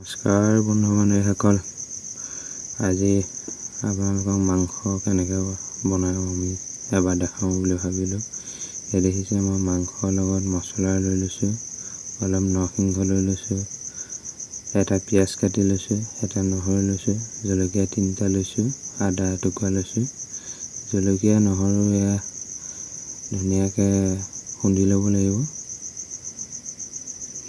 নমস্কাৰ বন্ধু বান্ধৱীসকল। আজি আপোনালোকক মাংস কেনেকৈ বনাওঁ আমি এবাৰ দেখাওঁ বুলি ভাবিলোঁ। এই দেখিছে মই মাংসৰ লগত মছলা লৈ লৈছোঁ অলপ নৰসিংহ লৈ লৈছোঁ এটা পিঁয়াজ কাটি লৈছোঁ এটা নহৰু লৈছোঁ জলকীয়া তিনিটা লৈছোঁ আদা এটুকুৰা লৈছোঁ। জলকীয়া নহৰু এয়া ধুনীয়াকৈ খুন্দি ল'ব লাগিব।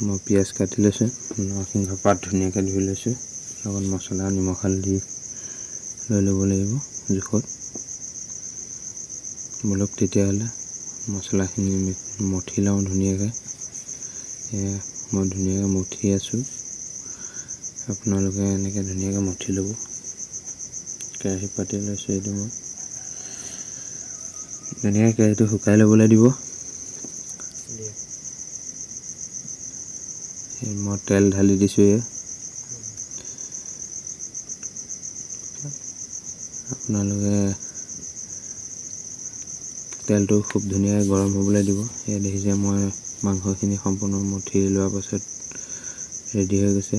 মই পিঁয়াজ কাটি লৈছোঁ নৰসিংহ পাত ধুনীয়াকৈ ধুই লৈছোঁ লগত মছলা নিমখ হালধি লৈ ল'ব লাগিব জোখত। বলক তেতিয়াহ'লে মছলাখিনি মি- মঠি লওঁ ধুনীয়াকৈ। এয়া মই ধুনীয়াকৈ মঠি আছোঁ। আপোনালোকে এনেকৈ ধুনীয়াকৈ মঠি ল'ব। কেৰাহী পাতি লৈছোঁ এইটো মই। ধুনীয়াকৈ কেৰাহীটো শুকাই ল'বলৈ দিব। মই তেল ঢালি দিছোঁ এয়া আপোনালোকে তেলটো খুব ধুনীয়াকৈ গৰম হ'বলৈ দিব। এয়া দেখিছে মই মাংসখিনি সম্পূৰ্ণ মঠি লোৱাৰ পাছত ৰেডি হৈ গৈছে।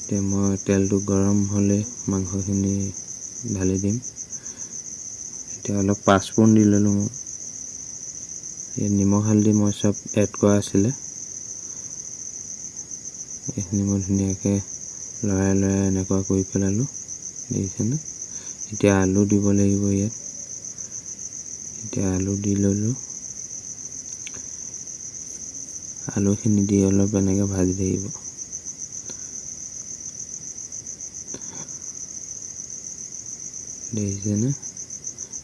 এতিয়া মই তেলটো গৰম হ'লে মাংসখিনি ঢালি দিম। এতিয়া অলপ পাঁচফোৰণ দি ল'লোঁ মই। নিমখ হালধি মই চব এড কৰা আছিলে। এইখিনি মই ধুনীয়াকৈ লৰাই লৰাই এনেকুৱা কৰি পেলালোঁ দেখিছেনে এতিয়া আলু দিব লাগিব ইয়াত। এতিয়া আলু দি ল'লোঁ। আলুখিনি দি অলপ এনেকৈ ভাজি থাকিব। দেখিছেনে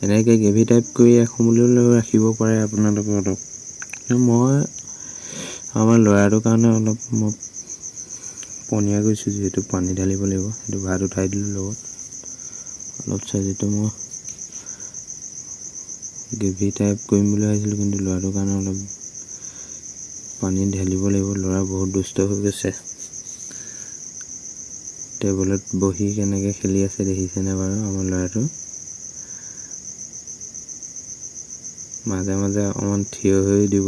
এনেকৈ গ্ৰেভি টাইপ কৰি এসমুলিলৈও ৰাখিব পাৰে আপোনালোকৰ অলপ। মই আমাৰ ল'ৰাটোৰ কাৰণে অলপ মই পনীয়া কৰিছোঁ যিহেতু পানী ঢালিব লাগিব সেইটো ভাত উঠাই দিলোঁ লগত। অলপ চাজিটো মই গ্ৰেভি টাইপ কৰিম বুলি ভাবিছিলোঁ কিন্তু ল'ৰাটোৰ কাৰণে অলপ পানী ঢালিব লাগিব ল'ৰা বহুত দুষ্ট হৈ গৈছে। টেবুলত বহি কেনেকৈ খেলি আছে দেখিছেনে বাৰু আমাৰ ল'ৰাটো? মাজে মাজে অকণমান থিয় হৈ দিব।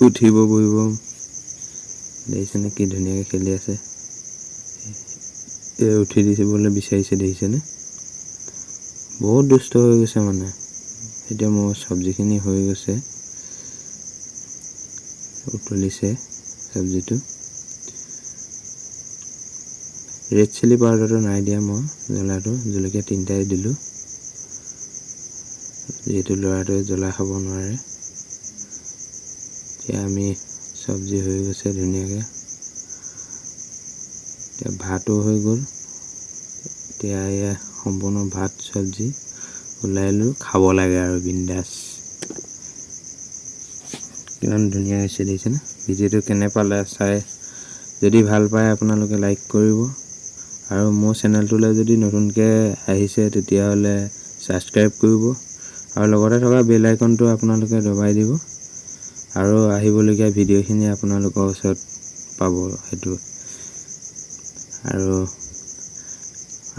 উঠিব বহিব। দেখিছেনে কি ধুনীয়াকৈ খেলি আছে। উঠি দিবলৈ বিচাৰিছে দেখিছেনে বহুত দুষ্ট হৈ গৈছে মানে। এতিয়া মোৰ চব্জিখিনি হৈ গৈছে। উতলিছে চব্জিটো। ৰেড চিলি পাউডাৰটো নাই দিয়া মই, জ্বলাটো। জলকীয়া তিনিটাই দিলোঁ। যিহেতু ল'ৰাটোৱে জ্বলা খাব নোৱাৰে। এতিয়া আমি চব্জি হৈ গৈছে ধুনীয়াকৈ। এতিয়া ভাতো হৈ গ'ল। এতিয়া এয়া সম্পূৰ্ণ ভাত, চব্জি ওলাই লৈ খাব লাগে আৰু বিন্দাছ। কিমান ধুনীয়া হৈছে দেখিছেনে? ভিডিঅ'টো কেনে পালে চাই যদি ভালো পায় আপোনালোকে লাইক কৰিব। আৰু মোৰ চেনেলটোলৈ যদি নতুনকৈ আহিছে তেতিয়াহ'লে ছাবস্ক্ৰাইব কৰিব। আৰু লগতে থকা বেল আইকনটো আপোনালোকে দবাই দিব। আৰু আহিবলগীয়া ভিডিঅ'খিনি আপোনালোকৰ ওচৰত পাব সেইটো। আৰু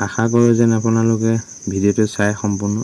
আশা কৰোঁ যেন আপোনালোকে ভিডিঅ'টো চাই সম্পূৰ্ণ